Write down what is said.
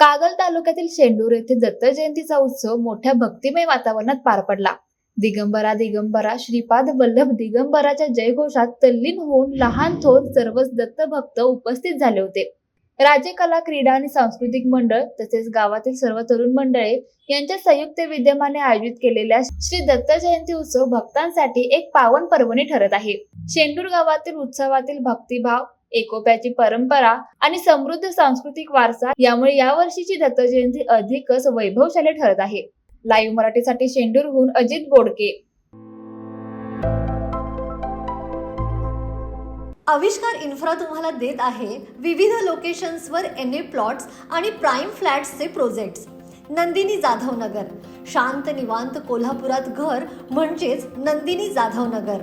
कागल तालुक्यातील शेंडूर येथे दत्त जयंतीचा उत्सव मोठ्या भक्तिमय वातावरणात पार पडला. दिगंबरा दिगंबरा श्रीपाद वल्लभ दिगंबराच्या जयघोषात तल्लीन होऊन लहान थोर सर्वच दत्त भक्त उपस्थित झाले होते. राज्य कला क्रीडा आणि सांस्कृतिक मंडळ तसेच गावातील सर्व तरुण मंडळे यांच्या संयुक्त विद्यमाने आयोजित केलेल्या श्री दत्त जयंती उत्सव भक्तांसाठी एक पावन पर्वणी ठरत आहे. शेंडूर गावातील उत्सवातील भक्तिभाव एकोप्याची परंपरा आणि समृद्ध सांस्कृतिक वारसा यामुळे यावर्षीची दत्त जयंती अधिकच वैभवशाली ठरत आहे. लाईव्ह मराठीसाठी शेंडूरहून अजित बोडके. आविष्कार इन्फ्रा तुम्हाला देत आहे विविध लोकेशन्सवर एन ए प्लॉट्स आणि प्राईम फ्लॅट्सचे प्रोजेक्ट्स नंदिनी जाधव नगर शांत निवांत कोल्हापुरात घर म्हणजेच नंदिनी जाधव नगर